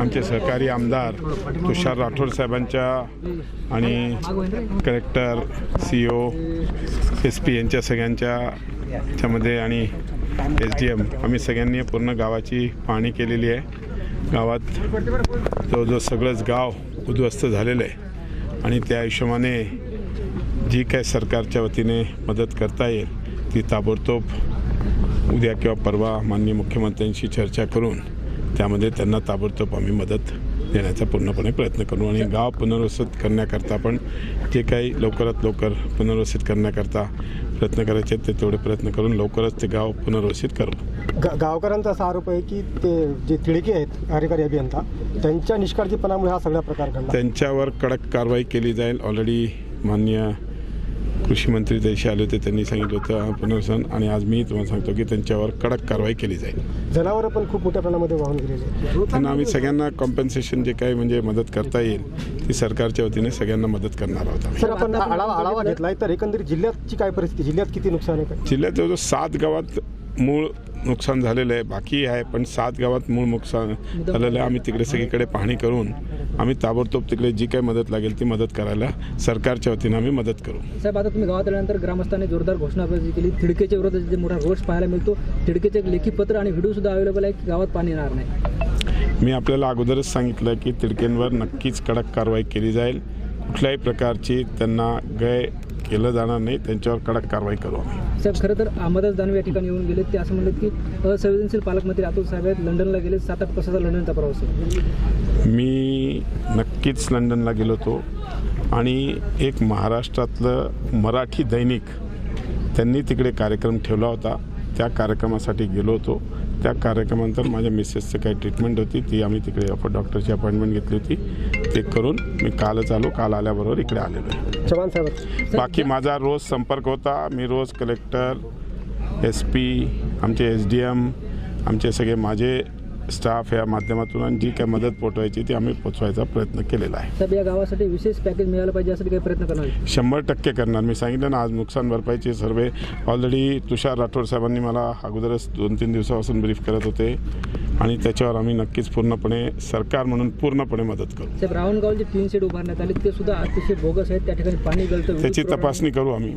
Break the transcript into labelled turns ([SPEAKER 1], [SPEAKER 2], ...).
[SPEAKER 1] आमचे सहकारी आमदार तुषार राठोड साहेबांच्या आणि collector C O S P यांच्या सगळ्यांच्या च्यामध्ये आणि एस डी एम आम्ही सगळ्यांनी पूर्ण गावाची पाहणी केलेली आहे. गावात जवळजवळ सगळंच गाव उद्ध्वस्त झालेलं आहे. आणि त्या हिशोबाने जी काय सरकारच्या वतीने मदत करता येईल ती ताबडतोब उद्या किंवा परवा माननीय मुख्यमंत्र्यांशी चर्चा करून त्यामध्ये त्यांना ताबडतोब आम्ही मदत देण्याचा पूर्णपणे प्रयत्न करू आणि गाव पुनर्वसित करण्याकरता पण जे काही लवकरात लवकर पुनर्वसित करण्याकरता प्रयत्न करायचे आहेत ते तेवढे प्रयत्न करून लवकरच ते गाव पुनर्वसित करू.
[SPEAKER 2] गा- गावकऱ्यांचा असा आरोप आहे की ते जे तिडके आहेत कार्यकारी अभियंता त्यांच्या निष्काळजीपणामुळे हा सगळा प्रकार घडला.
[SPEAKER 1] त्यांच्यावर कडक कारवाई केली जाईल. ऑलरेडी माननीय कृषी मंत्री देशी आले होते त्यांनी सांगितलं होतं पुनर्वसन आणि आज मी तुम्हाला सांगतो की त्यांच्यावर कडक कारवाई केली जाईल.
[SPEAKER 2] जनावरं पण खूप मोठ्या प्रमाणामध्ये वाहून गेलेले आहेत.
[SPEAKER 1] त्यांना आम्ही सगळ्यांना कॉम्पन्सेशन जे काही म्हणजे मदत करता येईल ती सरकारच्या वतीने सगळ्यांना मदत करणार आहोत
[SPEAKER 2] सर आपण आढावा आढावा घेतलाय तर एकंदरीत जिल्ह्याची काय परिस्थिती? जिल्ह्यात किती नुकसान आहे?
[SPEAKER 1] जिल्ह्यात जवळजवळ सात गावात मूळ नुकसान झालेलं आहे बाकी आहे पण सात गावात मूळ नुकसान झालेलं आहे. आम्ही तिकडे सगळीकडे पाहणी करून आम्ही ताबडतोब तिकडे जी काही मदत लागेल ती मदत करायला सरकारच्या वतीनं आम्ही मदत करू.
[SPEAKER 3] साहेब आता तुम्ही गावात आल्यानंतर ग्रामस्थांनी जोरदार घोषणाबाजी केली थिडकेच्या विरोधात जे मोठा रोष पाहायला मिळतो थिडकेचे एक लेखी पत्र आणि व्हिडिओ सुद्धा अवेलेबल आहे की गावात पाणी येणार नाही?
[SPEAKER 1] मी आपल्याला अगोदरच सांगितलं की तिडकेंवर नक्कीच कडक कारवाई केली जाईल. कुठल्याही प्रकारची त्यांना गय केलं जाणार नाही. त्यांच्यावर कडक कारवाई करू आम्ही.
[SPEAKER 3] साहेब खरं तर अहमदास दानवे या ठिकाणी येऊन गेले. ते असं म्हणले की असंवेदनशील पालकमंत्री अतुल साहेब आहेत. लंडनला गेले. सात आठ तासाचा लंडनचा प्रवास आहे.
[SPEAKER 1] मी नक्कीच लंडनला गेलो होतो. आणि एक महाराष्ट्रातलं मराठी दैनिक त्यांनी तिकडे कार्यक्रम ठेवला होता. त्या कार्यक्रमासाठी गेलो होतो. त्या कार्यक्रमानंतर माझ्या मिसेसची काही ट्रीटमेंट होती ती आम्ही तिकडे आपण डॉक्टरची अपॉइंटमेंट घेतली होती. ते करून मी कालच आलो काल आल्याबरोबर इकडे आलेलो आहे.
[SPEAKER 2] चव्हाण साहेब.
[SPEAKER 1] बाकी माझा रोज संपर्क होता. मी रोज कलेक्टर एस पी आमचे एस डी एम आमचे सगळे माझे स्टाफ या माध्यमातून आणि जी काय मदत पोचवायची ती आम्ही पोचवायचा प्रयत्न केलेला आहे.
[SPEAKER 3] साहेब या गावासाठी विशेष पॅकेज मिळालं पाहिजे यासाठी काही प्रयत्न करणार
[SPEAKER 1] शंभर टक्के करणार. मी सांगितलं ना आज नुकसान भरपाईचे सर्वे. ऑलरेडी तुषार राठोड साहेबांनी मला अगोदरच दोन तीन दिवसापासून ब्रीफ करत होते. आणि त्याच्यावर आम्ही नक्कीच पूर्णपणे सरकार म्हणून पूर्णपणे मदत करू.
[SPEAKER 3] साहेब रावणगाव जे तीन शेड उभारण्यात आले. ते सुद्धा अतिशय बोगस आहेत. त्या ठिकाणी पाणी गळतं
[SPEAKER 1] त्याची तपासणी करू आम्ही.